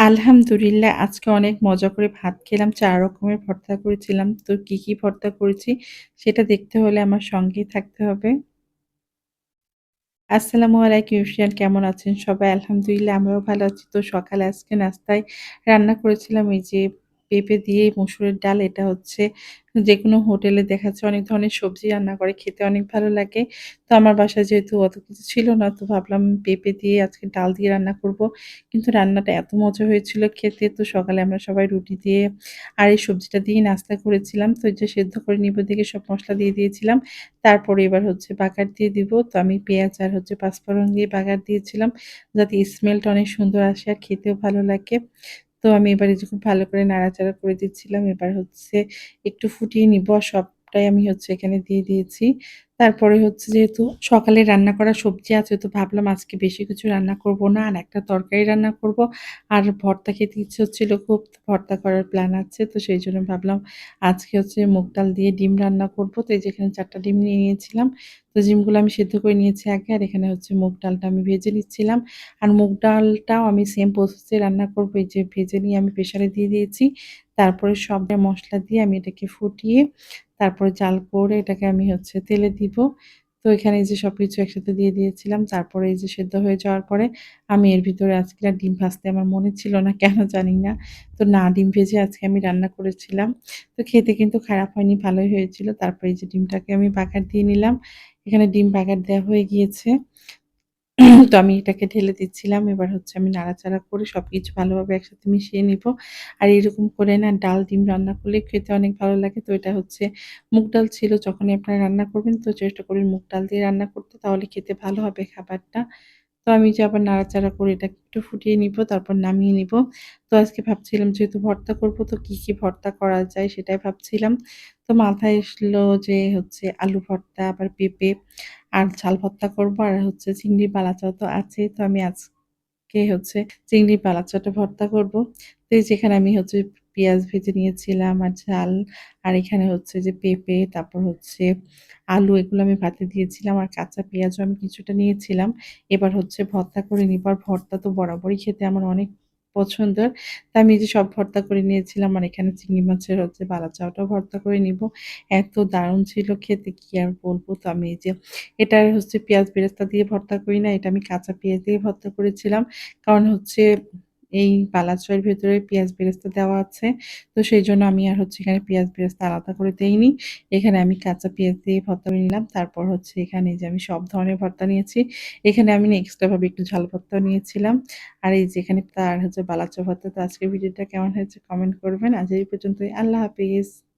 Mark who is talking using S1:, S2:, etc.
S1: আলহামদুলিল্লাহ আজকে অনেক মজা করে ভাত খেলাম। চার রকমের ভর্তা করেছিলাম। তো কি, কি ভর্তা করেছি সেটা দেখতে হলে আমার সঙ্গেই থাকতে হবে। আসসালামু আলাইকুম ইউশিয়াল কেমন আছেন সবাই? আলহামদুলিল্লাহ আমরাও ভালো আছি। তো সকালে আজকে নাস্তায় রান্না করেছিলাম এই যে পেঁপে দিয়ে মসুরের ডাল। এটা হচ্ছে যে কোনো হোটেলে দেখা যাচ্ছে অনেক ধরনের সবজি রান্না করে, খেতে অনেক ভালো লাগে। তো আমার বাসায় যেহেতু অত কিছু ছিল না, তো ভাবলাম পেঁপে দিয়ে আজকে ডাল দিয়ে রান্না করব। কিন্তু রান্নাটা এত মজা হয়েছিল খেতে, তো সকালে আমরা সবাই রুটি দিয়ে আর এই সবজিটা দিয়েই নাস্তা করেছিলাম। তো যে সেদ্ধ করে নিব দেখে সব মশলা দিয়ে দিয়েছিলাম। তারপরে এবার হচ্ছে বাগার দিয়ে দিব। তো আমি পেঁয়াজ আর হচ্ছে পাঁচফোড়ন দিয়ে বাগার দিয়েছিলাম। যাতে স্মেলটা অনেক সুন্দর আসে আর খেতেও ভালো লাগে। তো আমি এবার এই যে খুব ভালো করে নাড়াচাড়া করে দিচ্ছিলাম। এবার হচ্ছে একটু ফুটিয়ে নিব। সবটাই আমি হচ্ছে এখানে দিয়ে দিয়েছি। তারপরে হচ্ছে যেহেতু সকালে রান্না করা সবজি আছে, তো ভাবলাম আজকে বেশি কিছু রান্না করব না। আর একটা তরকারি রান্না করব। আর ভর্তা খেতে ইচ্ছে হচ্ছিল, খুব ভর্তা করার প্ল্যান আছে। তো সেই জন্য ভাবলাম আজকে হচ্ছে মুগ ডাল দিয়ে ডিম রান্না করব। তো এই যে এখানে ৪ টা ডিম নিয়ে নিয়েছিলাম। তো ডিমগুলো আমি সেদ্ধ করে নিয়েছি আগে। আর এখানে হচ্ছে মুগ ডালটা আমি ভেজে নিচ্ছিলাম। আর মুগ ডালটাও আমি সেম প্রসেস রান্না করব, এই যে ভেজে নিয়ে আমি প্রেশারে দিয়ে দিয়েছি। তারপরে সব মশলা দিয়ে আমি এটাকে ফুটিয়ে, তারপরে জাল করে এটাকে আমি হচ্ছে তেলে দিব। তো এখানে এই যে সবকিছু একসাথে দিয়ে দিয়েছিলাম। তারপরে এই যে সেদ্ধ হয়ে যাওয়ার পরে আমি এর ভিতরে আজকে আর ডিম ভাজতে আমার মনে ছিল না, কেন জানি না। তো না, ডিম ভেজে আজকে আমি রান্না করেছিলাম। তো খেতে কিন্তু খারাপ হয়নি, ভালোই হয়েছিল। তারপরে এই যে ডিমটাকে আমি বাগার দিয়ে নিলাম। এখানে ডিম বাগার দেওয়া হয়ে গিয়েছে। তো আমি এটাকে ঢেলে দিচ্ছিলাম। এবার হচ্ছে আমি নাড়াচাড়া করে সব কিছু ভালোভাবে একসাথে মিশিয়ে নিব। আর এরকম করে না ডাল ডিম রান্না করলে খেতে অনেক ভালো লাগে। তো এটা হচ্ছে মুগ ডাল ছিল যখনই আপনারা রান্না করবেন তো চেষ্টা করবেন মুগ ডাল দিয়ে রান্না করতে তাহলে খেতে ভালো হবে খাবারটা। তো আমি যে আবার নাড়াচাড়া করে এটাকে একটু ফুটিয়ে নিব তারপর নামিয়ে নিব। তো আজকে ভাবছিলাম যেহেতু ভর্তা করব তো কি, কি ভর্তা করা যায় সেটাই ভাবছিলাম। তো মাথায় এসলো যে হচ্ছে আলু ভর্তা আবার পেঁপে আর ঝাল ভর্তা করব আর হচ্ছে চিংড়ি বালাচাও তো আছেই। তো আমি আজকে হচ্ছে চিংড়ি বালাচাটা ভর্তা করব। তো যেখানে আমি হচ্ছে পেঁয়াজ ভেজে নিয়েছিলাম আর ঝাল, আর এখানে হচ্ছে যে পেঁপে, তারপর হচ্ছে আলু এগুলো আমি ভাতে দিয়েছিলাম আর কাঁচা পেঁয়াজও আমি কিছুটা নিয়েছিলাম। এবার হচ্ছে ভর্তা করে নিবার ভর্তা তো বরাবরই খেতে আমার অনেক পছন্দের। তাই আমি যে সব ভর্তা করে নিয়েছিলাম, আর এখানে চিংড়ি মাছের হচ্ছে বালা বালাচাওটাও ভর্তা করে নিব। এত দারুণ ছিল খেতে, কি আর বলব তো আমি এই যে এটা হচ্ছে পেঁয়াজ বেরেস্তা দিয়ে ভর্তা করি না। এটা আমি কাঁচা পেঁয়াজ দিয়ে ভর্তা করেছিলাম। কারণ হচ্ছে এই বালাচয়ের ভেতরে পেঁয়াজ বেরেস্তা দেওয়া আছে। তো সেই জন্য আমি আর হচ্ছে এখানে পেঁয়াজ বেরেস্তা আলাদা করে দেইনি। এখানে আমি কাঁচা পেঁয়াজ দিয়ে ভর্তা নিলাম। তারপর হচ্ছে এখানে যে আমি সব ধরনের ভর্তা নিয়েছি। এখানে আমি এক্সট্রাভাবে একটু ঝাল ভর্তাও নিয়েছিলাম। আর এই যেখানে তার হচ্ছে বালাচা ভর্তা। তো আজকের ভিডিওটা কেমন হয়েছে কমেন্ট করবেন। আজ এই পর্যন্তই। আল্লাহ হাফেজ।